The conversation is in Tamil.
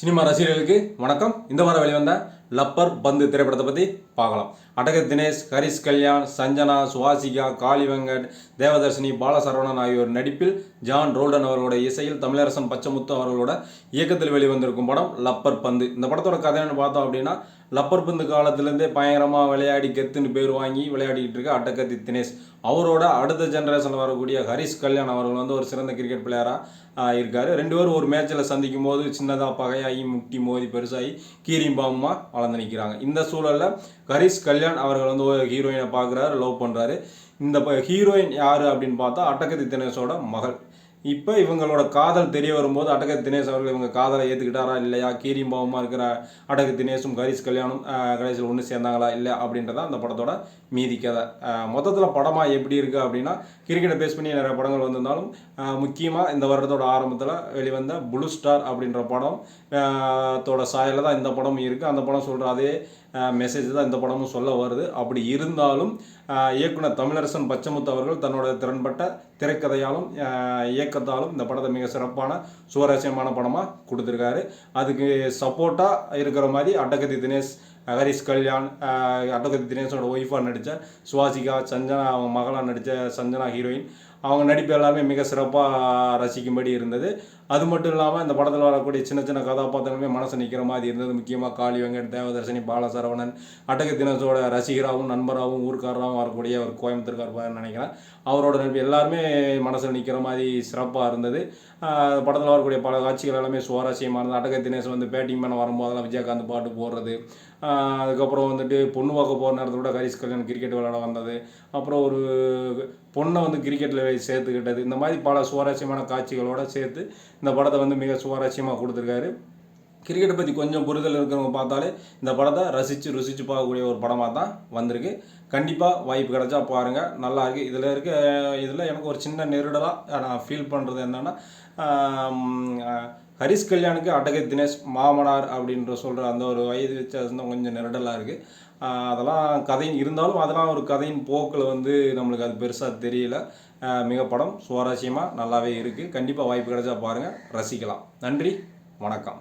சினிமா ரசிகர்களுக்கு வணக்கம். இந்த வாரம் வெளிவந்த லப்பர் பந்து திரைப்படத்தை பற்றி பார்க்கலாம். அடக தினேஷ் ஹரிஷ் கல்யாண் சஞ்சனா சுவாசிகா காளி வெங்கட் தேவதர்ஷினி பாலசரவணன் ஆகியோர் நடிப்பில் ஜான் ரோல்டன் அவர்களோட இசையில் தமிழரசன் பச்சமுத்து அவர்களோட இயக்கத்தில் வெளிவந்திருக்கும் படம் லப்பர் பந்து. இந்த படத்தோட கதைன்னு பார்த்தோம் அப்படின்னா லப்பர் பந்து காலத்துலேருந்தே பயங்கரமாக விளையாடி கெத்துன்னு பேர் வாங்கி விளையாடிக்கிட்டு இருக்க அட்டகத்தி தினேஷ். அவரோட அடுத்த ஜென்ரேஷனில் வரக்கூடிய ஹரிஷ் கல்யாண் அவர்கள் வந்து ஒரு சிறந்த கிரிக்கெட் பிளேயராக இருக்கார். ரெண்டு பேரும் ஒரு மேட்ச்சில் சந்திக்கும் போது சின்னதாக பகையாகி முட்டி மோதி பெருசாகி கீரிம்பாமா வளர்ந்து நிற்கிறாங்க இந்த சூழலில் ஹரிஷ் கல்யாண் அவர்கள் வந்து ஒரு ஹீரோயினை பார்க்குறாரு லவ் பண்ணுறாரு இந்த ஹீரோயின் யார் அப்படின்னு பார்த்தா அட்டகத்தி தினேஷோட மகள். இப்போ இவங்களோட காதல் தெரிய வரும்போது அடக தினேஷ் அவர்கள் இவங்க காதலை ஏற்றுக்கிட்டாரா இல்லையா? கீரிம்பாவமாக இருக்கிற அடக தினேஷும் கரிஷ் கல்யாணம் கடைசியில் ஒன்று சேர்ந்தாங்களா இல்லை அப்படின்றத அந்த படத்தோட மீதி கதை. மொத்தத்தில் படமாக எப்படி இருக்குது அப்படின்னா கிரிக்கெட்டை பேஸ் பண்ணி நிறைய படங்கள் வந்திருந்தாலும் முக்கியமாக இந்த வருடத்தோட ஆரம்பத்தில் வெளிவந்த ப்ளூ ஸ்டார் அப்படின்ற படம் தோட சாயலில் தான் இந்த படமும் இருக்குது அந்த படம் சொல்கிற அதே மெசேஜ் தான் இந்த படமும் சொல்ல வருது. அப்படி இருந்தாலும் இயக்குனர் தமிழரசன் பச்சமுத்து அவர்கள் தன்னோட திறன்பட்ட திரைக்கதையாலும் இயக்கத்தாலும் இந்த படத்தை மிக சிறப்பான சுவாரஸ்யமான படமாக கொடுத்துருக்காரு. அதுக்கு சப்போர்ட்டாக இருக்கிற மாதிரி அட்டகதி தினேஷ் ஹரிஷ் கல்யாண் அட்டகதி தினேஷோட ஒய்ஃபாக நடித்த சுவாசிகா சஞ்சனா அவங்க மகளாக நடித்த சஞ்சனா ஹீரோயின் அவங்க நடிப்பு எல்லாமே மிக சிறப்பாக ரசிக்கும்படி இருந்தது. அது மட்டும் இல்லாமல் இந்த படத்தில் வரக்கூடிய சின்ன சின்ன கதாபாத்திரமே மனசு நிற்கிற மாதிரி இருந்தது. முக்கியமாக காளி வெங்கட் தேவதர்சனி பாலசரவணன் அட்டக தினசோட ரசிகராகவும் நண்பராகவும் ஊர்க்காரராகவும் வரக்கூடிய ஒரு கோயம்புத்தூர்கார் நினைக்கிறேன். அவரோட நடிப்பு எல்லாருமே மனசில் நிற்கிற மாதிரி சிறப்பாக இருந்தது. படத்தில் வரக்கூடிய பல காட்சிகள் எல்லாமே சுவாரஸ்யமாக இருந்தது அட்டக தினேஷ் வந்து பேட்டிங் பண்ண வரும்போதெல்லாம் விஜயகாந்த் பாட்டு போடுறது. அதுக்கப்புறம் வந்துட்டு பொண்ணு பார்க்க போகிற நேரத்தில் கூட ஹரிஷ் கல்யாண் கிரிக்கெட் விளையாட வந்தது. அப்புறம் ஒரு பொண்ணை வந்து கிரிக்கெட்டில் சேர்த்துக்கிட்டது. இந்த மாதிரி பல சுவாரஸ்யமான காட்சிகளோடு சேர்த்து இந்த படத்தை வந்து மிக சுவாரஸ்யமாக கொடுத்துருக்காரு. கிரிக்கெட்டை பற்றி கொஞ்சம் புரிதல் இருக்கிறவங்க பார்த்தாலே இந்த படத்தை ரசித்து ருசித்து பார்க்கக்கூடிய ஒரு படமாக தான் வந்திருக்கு. கண்டிப்பாக வாய்ப்பு கிடச்சா பாருங்கள் நல்லா இருக்குது இதில் இருக்க இதில் எனக்கு ஒரு சின்ன நெருடலாக நான் ஃபீல் பண்ணுறது என்னென்னா ஹரிஷ் கல்யாணுக்கு அட்டகை தினேஷ் மாமனார் அப்படின்ற சொல்கிற அந்த ஒரு வயது வித்தியாசம் கொஞ்சம் நிரடலாக இருக்குது அதெல்லாம் கதை இருந்தாலும் அதெல்லாம் ஒரு கதையின் போக்கில் வந்து நம்மளுக்கு அது பெருசாக தெரியல. மிக படம் சுவாரஸ்யமாக நல்லாவே இருக்குது கண்டிப்பாக வாய்ப்பு கிடைச்சா பாருங்கள் ரசிக்கலாம். நன்றி. வணக்கம்.